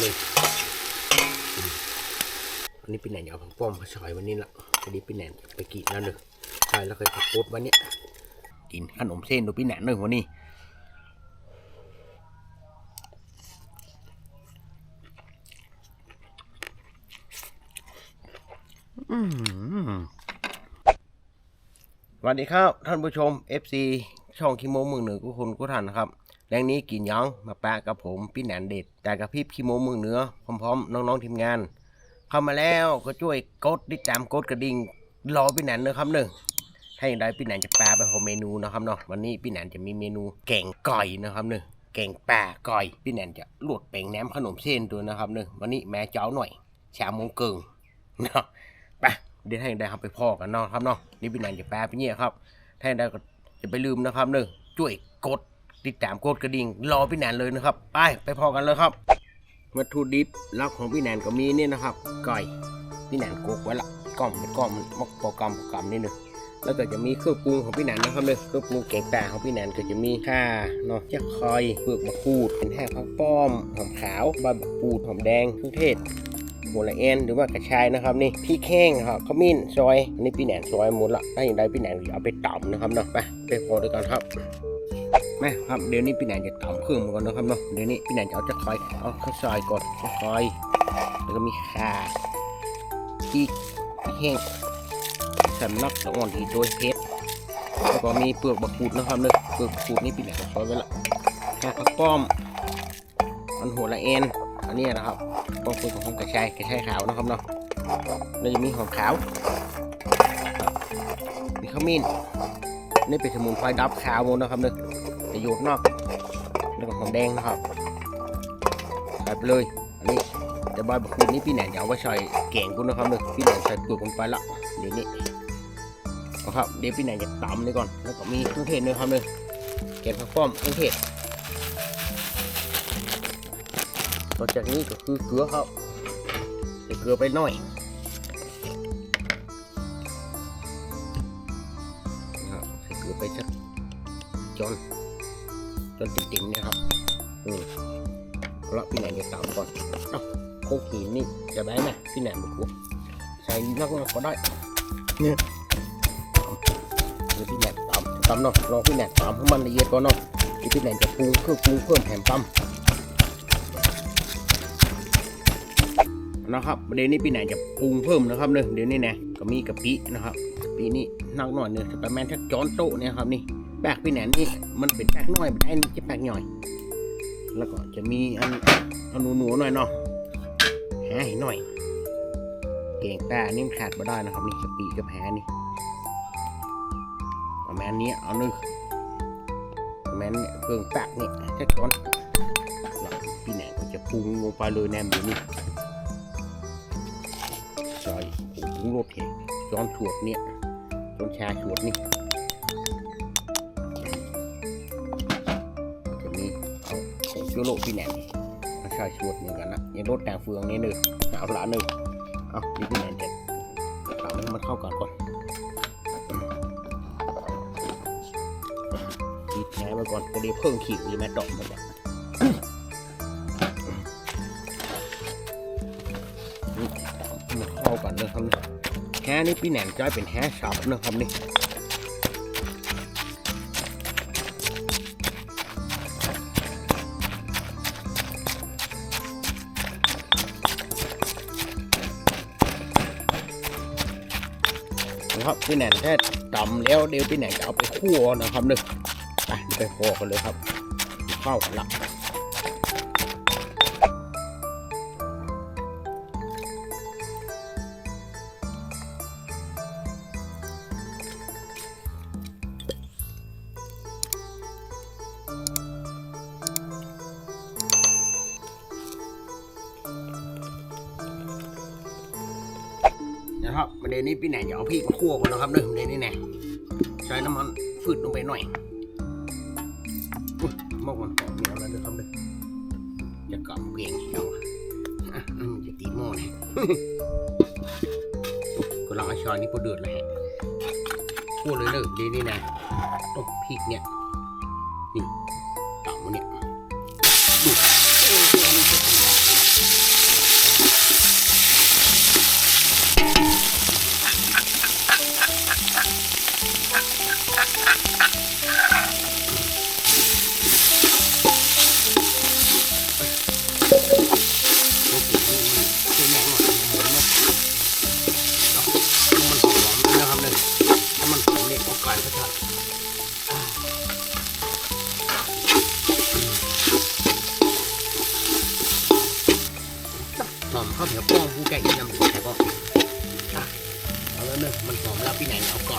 เลยอันนี้พี่แหนนจะเอาผักป้อมมาซอยวันนี้ละอันนี้พี่แหนนจะไปกีดแล้วเนอะใช่แล้วเคยผักโคตวันนี้กินขนมเส้นดูพี่แหนนหนึ่งวันนี้สวัสดีครับ ท่านผู้ชม FC ช่องคิโมมือหนือกุคุณกุทันนะครับ แรงนี้กินยังมาปะกับผมพี่แหนนเด็ด แต่กับพี่คิโมมือเหนือพร้อมๆ น้องๆทีมงาน เข้ามาแล้วก็ช่วยกดติดตามกดกระดิ่งรอพี่แหนนนะครับหนึ่งถ้าอย่างไรพี่แหนนจะแปลไปขอเมนูนะครับเนาะวันนี้พี่แหนนจะมีเมนูแกงก่อยนะครับหนึ่งแกงปลาก่อยพี่แหนนจะลวดแป้งแหนมขนมเส้นตัวยนะครับหนึ่งวันนี้แม่เจ้าหน่อยชามงเกิงเนาะไปเดี๋ยวให้ได้ครับไปพ่อกันเนาะครับเนาะนี่พี่นันจะแปลไปเนี่ยครับถ้าได้ก็จะไปลืมนะครับเนอะช่วยกด ติดตามกดกระดิ่งรอพี่แนนเลยนะครับ ไปไปพอกันเลยครับ วัตถุดิบลักของพี่แนนก็มีเนี่ยนะครับไก่พี่แนนกกไว้ละก้อมเป็นก้อมมักโปรแกรมโปรแกรมนิดหนึงแล้วก็จะมีเครื่องปรุงของพี่แนนนะครับเลยเครื่องปรุงแกงป่าของพี่แนนก็จะมีข่าเนาะจะคอยเปลือกมะกรูดเป็นแห้งผักป้อมหอมขาวใบมะกรูดหอมแดงเครื่องเทศหมูละเอ็นหรือว่ากระชายนะครับนี่พี่แข้งครับขมิ้นซอยอันนี้พี่แหนนซอยหมดละถ้าอย่างใดพี่แหนนจะเอาไปตำนะครับเนาะไปไปพอด้วยกันครับ แม่ครับเดี๋ยวนี้พี่แหนนจะตำเครื่องมาก่อนนะครับเนาะเดี๋ยวนี้พี่แหนนจะเอาจะคอยเอาข้าวซอยก่อนจะคอยแล้วก็มีข่าพี่แห้งสำนักละอ่อนที่โดยเพชรแล้วก็มีเปลือกบะกรูดนะครับเนาะเปลือกบะกรูดนี่พี่แหนนจะซอยไว้ละแค่ข้าวป้อมอันหัวละเอ็นอันนี้นะครับต้องคุยกับหอมกระชายกระชายขาวนะครับเนาะแล้วจะมีหอมขาวมีขมิ้น นี่เป็นสมุนไพรดับขาวหมดนะครับเนึกประโยชน์นอกแล้วก็หอมแดงนะครับใส่ไปเลยอันนี้แต่ใบบักคูดนี่พี่แหนนจะเอาไว้ใส่แกงกูนะครับเนึกพี่แหนนใส่เปลือกลงไปละเดี๋ยวนี้นะครับเดี๋ยวพี่แหนนจะตำนี่ก่อนแล้วก็มีเครื่องเทศด้วยครับเนึกแกงผักป้อมเครื่องเทศต่อจากนี้ก็คือเกลือครับเกลือไปหน่อย ไปสักจน จนติ่มๆเนะครับอืมแล้วพี่แหนนจะตามก่อนเอ้าโคกหินนี่จะได้ไหมพี่แหนนบอกว่าใส่นักก็ได้เนี่ยเดี๋ยวพี่แหนนตามตามเนาะรอพี่แหนนตามให้มันละเอียดก่อนเนาะเดี๋ยวพี่แหนนจะปรุงเครื่องปรุงเพิ่มแถมตำนะครับประเด็นนี้ปีไหนจะปรุงเพิ่มนะครับเนี่ยเดี๋ยวนี้นะก็มีกะปินะครับกะปินี่ นักหน่อยเนี่ยสไปแมนทักจอนโตเนี่ยครับนี่แปลกปีไหนนี่มันเป็นแปลกน้อยไม่ได้นี่จะแปลกหน่อย แล้วก็จะมีอันอันหนูๆหน่อยเนาะแหให้หน่อย เก่งแป้นี่มันขาดไม่ได้นะครับนี่กะปิกับแหนี่ประมาณนี้เอาหนึ่งประมาณนี้เครื่องแปลกนี่ทักจอนแล้วปีไหนก็จะปรุงลงไปเลยแนมเดี๋ยวนี้ใส่ผงรสเห็นย้อนฉวเนี่ย ต้นชาฉวดนี่จะมีเอาผงชูโรพี่แหนมมาใส่ฉวดเหมือนกันนะยังรสแต่เฟืองนี่หนึ่งเอาละหนึ่งเอานี่พี่แหนมจะทำให้มันเข้ากันก่อนปิดแหนมไว้ก่อนจะได้เพิ่มขีดหรือแม่ดอกมันเนี่ยมันเข้ากันนะครับนี่แฮนี่พี่แหนมจะเป็นแฮชับนะครับนี่นะครับพี่แหนมแค่ตำแล้วเดี๋ยวพี่แหนมจะเอาไปคั่วนะครับนึกไปไปพอกันเลยครับ เข้ากันละ ประเด็นนี้พี่แหนอย่เอาพริกมาคั่วก่อนนะครับเนอะประเด็นนี้แน่ใช้น้ำมันฟืดลงไปหน่อยหมอกมันหอมเหนียวแล้วนะครับเนอะจะกำเพียงเหี่ยวอะอะอันมันจะตีหม้อเนี่ยก็ลองเอาช้อนนี้พอเดือดเลยฮะคั่วเลยเนอะดี๋ยวนี้นะต้มพริกเนี่ย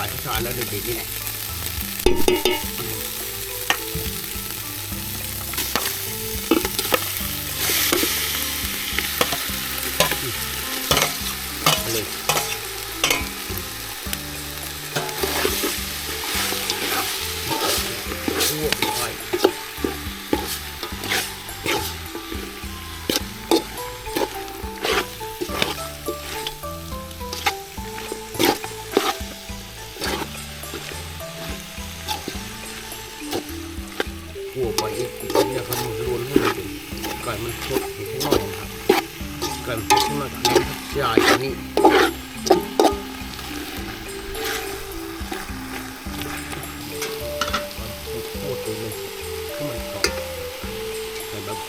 අතිශාලට දෙන්නේ නැහැ.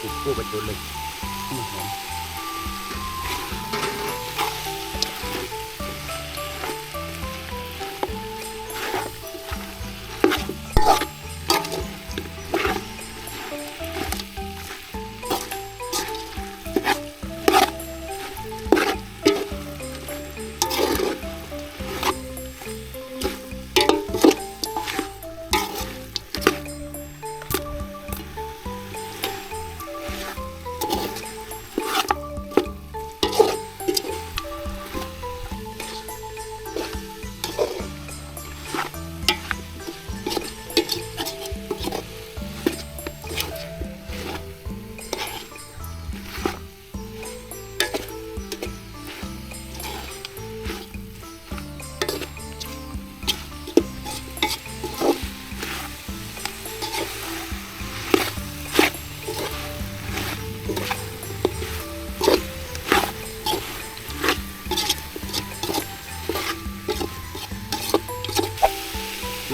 ใ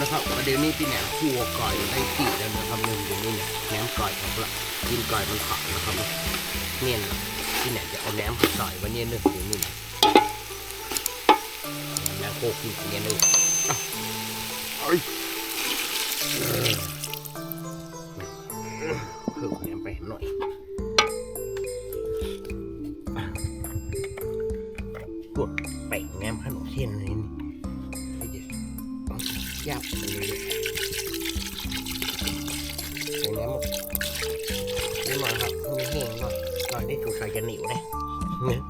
นะครับประเดี๋ยวนี้พี่แหนมคั่วก่ได้ที่แล้วนะครับหนึ่งเดี๋ยวนี้เนี่ยแหนมก่ครับละกินก่มันผักนะครับเนี่ยนะพี่แหนมจะเอาแหนมไปใส่วันนี้หนึ่งเดี๋ยวนี้แหนมโคกินอย่างเงี้ยหนึ่งอะเอ้ยเออเพิ่มแหนมไปหน่อย ยับไปเลยใส่แหนมหมดนิดหน่อยครับให้มันแห้งหน่อยก่อนที่ถูกใส่จะเหนียวนะเนี่ย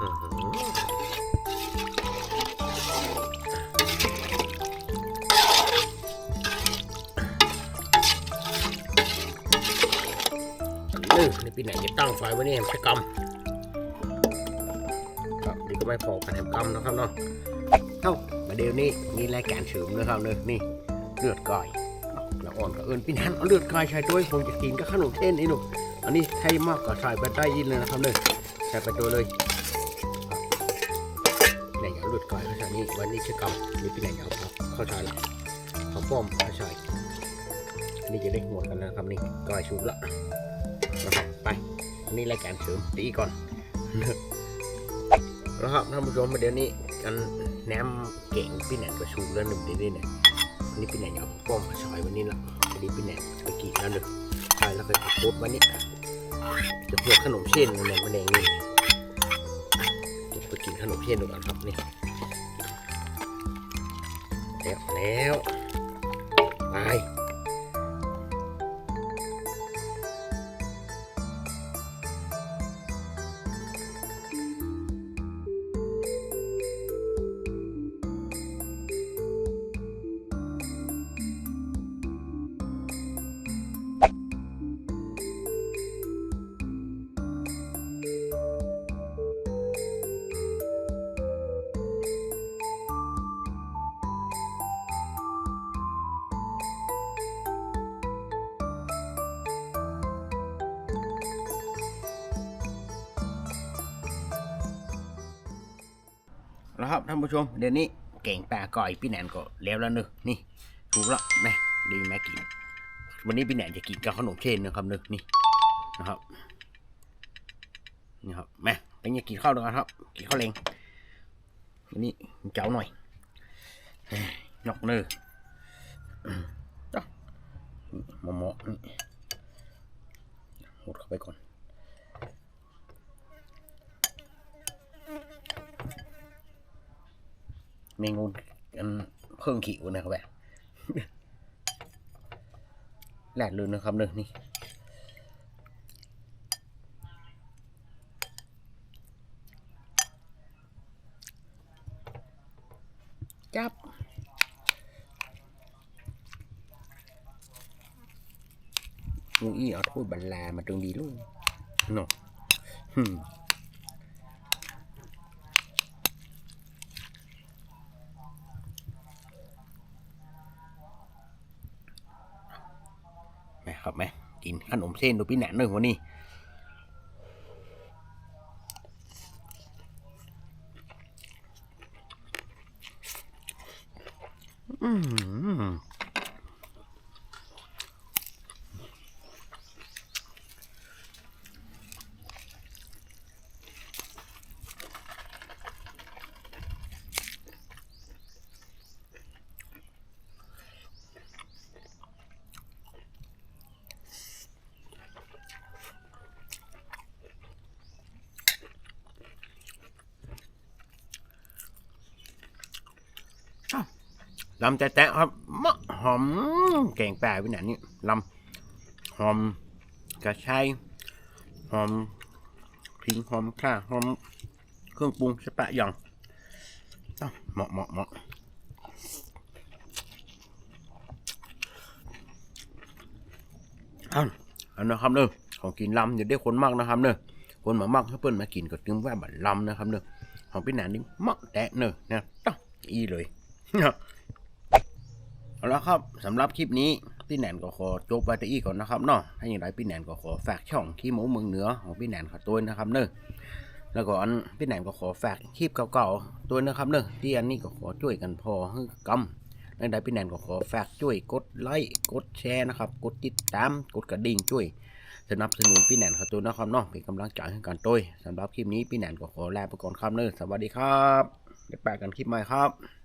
อื้อหือนี่นี่ปีไหนจะตั้งไฟไว้นี่แฮมชะกำครับดีก็ไม่พอกันแฮมกำนะครับเนาะ เอ้ามาเดี๋ยวนี้มีรายการเสริมนะครับเนอะนี่เลือดก้อยแล้วอ่อนก็เอิญพี่นันเอาเลือดก้อยใช้ด้วยผมจะกินก็ขนมเส้นนี่หนูอันนี้ไทยมากกว่าใส่ไปได้ยินเลยนะครับเนอะใส่ไปตัวเลยไหนเอาเลือดก้อยเขาใส่นี่วันนี้ชะกำนี่พี่ไหนเอาครับเข้าใจละเขาป้อมเขาใส่นี่จะได้หัวกันนะครับนี่ก้อยชุบละนะครับไปอันนี้รายการเสริมตีก่อน นะครับท่านผู้ชมมาเดี๋ยวนี้กันแหนมเก่งพี่แหนนประชูแล้วหนึ่งเดี๋ยวนี้เนี่ยอันนี้พี่แหนนเอาป้อมมาซอยวันนี้ละอันนี้พี่แหนนไปกี่แล้วหนึ่งใช่แล้วก็เอาโคตรวันนี้จะเพื่อขนมเส้นเนี่ยมันเองนี่จะไปกินขนมเส้นดูก่อนครับนี่แล้วแล้วไป นะครับท่านผู้ชมเดี๋ยวนี้เก่งปลาก่อยพี่แหนนก็แล้วแล้วเนอะนี่ถูกแล้วแม่ดีแม่กิน วันนี้พี่แหนนจะกินกับขนมเชนนะครับเนอะนี่นะครับนี่ครับแม่เป็นยังกินข้าวด้วยกันครับกินข้าวเลงวันนี้เจ้าหน่อยเอ้ยยกเนอะมจ้ะหมอหมอนี่หดเข้าไปก่อน เมนูอันเพิ่งขิวนะครับแบบแหลกเลยนะครับเนอะนี่จับงูอี้เอาถ้วยบัลลามาตรงดีลูกเนาะฮึม แม่ครับแม่ กินขนมเส้นดูพี่แหนหนึ่งวันนี้อืม ลำแตะครับมะหอมแกงแปลพี่แหนนนี่ลำหอมกระชายหอมพริงหอมข่าหอมเครื่องปรุงสะปะย่างอ้าเหมาะเหมาะเหมาะอ้าวเอานะครับเนอะของกินลำอย่าได้คนมากนะครับเนอะคนมามากให้เปิ้นมากินก็จึงว่าบัดลำนะครับเนอะของพี่หนนนี่มักแตะเนอะนะต้องอีเลย เอาละครับสำหรับคลิปนี้พี่แหนนก็ขอจบไปแต่อีกก่อนนะครับเนาะถ้าอย่างไรพี่แหนนก็ขอฝากช่องขี้หมูเมืองเหนือของพี่แหนนขอตัวนะครับเนอะแล้วก็อันพี่แหนนก็ขอฝากคลิปเก่าๆตัวนะครับเนอะที่อันนี้ก็ขอช่วยกันพอให้กำแล้วใดพี่แหนนก็ขอฝากช่วยกดไลค์กดแชร์นะครับกดติดตามกดกระดิ่งช่วยสนับสนุนพี่แหนนขอตัวนะครับเนาะเป็นกำลังใจให้กันตัวสำหรับคลิปนี้พี่แหนนก็ขอลาไปก่อนครับเนอะสวัสดีครับเดี๋ยวแปะกันคลิปใหม่ครับ